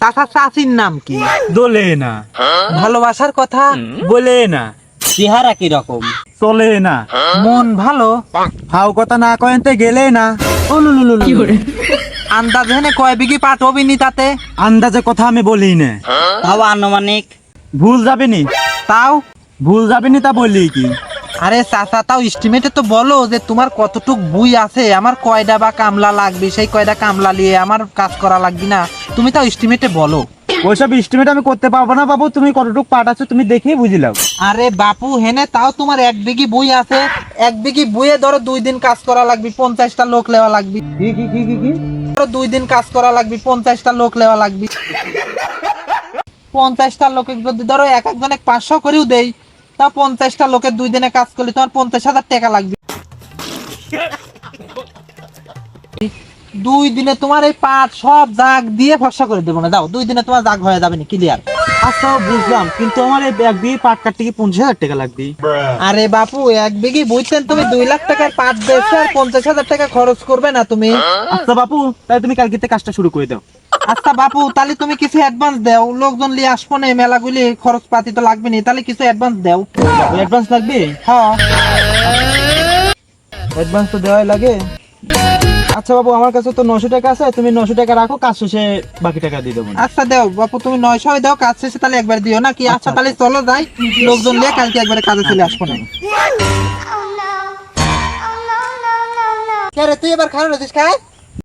চাচা চাচির নাম কি? দোলে না। ভালোবাসার কথা বলে না। চেহারা কি রকম? চলে না। মন ভালো? হাও কথা না কয়েনতে গেলে না। আন্দাজ হেনে কয় বিঘি পাট হবিনি তাতে? আন্দাজে কথা আমি বলি না। তাও আনুমানিক। ভুল যাবে নি? তাও? ভুল যাবে নি তা বললি কি? আরে চাচা তাও এস্টিমেটে তো বলো যে তোমার কতটুক বুই আছে? আমার কয়টা বা কামলা লাগবে? সেই কয়টা কামলা নিয়ে আমার কাজ করা লাগবে না। তুমি তাও এস্টিমেটে বলো। ওইসব এস্টিমেট আমি করতে পারব না বাবু। তুমি কতটুকু পাট আছো তুমি দেখেই বুঝলাম। আরে বাপু হেনে তাও তোমার এক বিঘি বই আছে। এক বিঘি বইয়ে ধরো দুই দিন কাজ করা লাগবে পঞ্চাশটা লোক লেওয়া লাগবে। কি কি কি কি কি? ধরো দুই দিন কাজ করা লাগবে পঞ্চাশটা লোক লেওয়া লাগবে। পঞ্চাশটা লোকে যদি ধরো এক একজনে পাঁচশো করেও দেই তা পঞ্চাশটা লোকের দুই দিনে কাজ করলে তোমার পঞ্চাশ হাজার টাকা লাগবে। দুই দিনে তোমার এই পাট সব জাগ দিয়ে ফসা করে দেবো না। যাও দুই দিনে তোমার জাগ হয়ে যাবে না ক্লিয়ার আচ্ছা বুঝলাম কিন্তু আমার এই ব্যাগ দিয়ে পাট কাটতে কি পঞ্চাশ হাজার টাকা লাগবে? আরে বাপু এক বিঘি বুঝছেন তুমি দুই লাখ টাকার পাট দিয়েছ আর পঞ্চাশ হাজার টাকা খরচ করবে না তুমি। আচ্ছা বাপু তাই তুমি কালকে থেকে কাজটা শুরু করে দাও। আচ্ছা বাপু তাহলে তুমি কিছু অ্যাডভান্স দাও। লোকজন নিয়ে আসব না মেলাগুলি খরচ পাতি তো লাগবে না। তাহলে কিছু অ্যাডভান্স দাও। অ্যাডভান্স লাগবে? হ্যাঁ। অ্যাডভান্স তো দেওয়াই লাগে। আচ্ছা বাবু আমার কাছে তো নশো টাকা আছে তুমি নশো টাকা রাখো কাজ শেষে বাকি টাকা দিয়ে দেবো। আচ্ছা দাও বাপু তুমি নয়শো দাও কাজ শেষে তাহলে একবার দিও না কি? আচ্ছা তাহলে চলো যাই। লোকজন নিয়ে কালকে একবারে কাজে চলে আসব না। কে রে তুই এবার খারাপ রয়েছিস খায়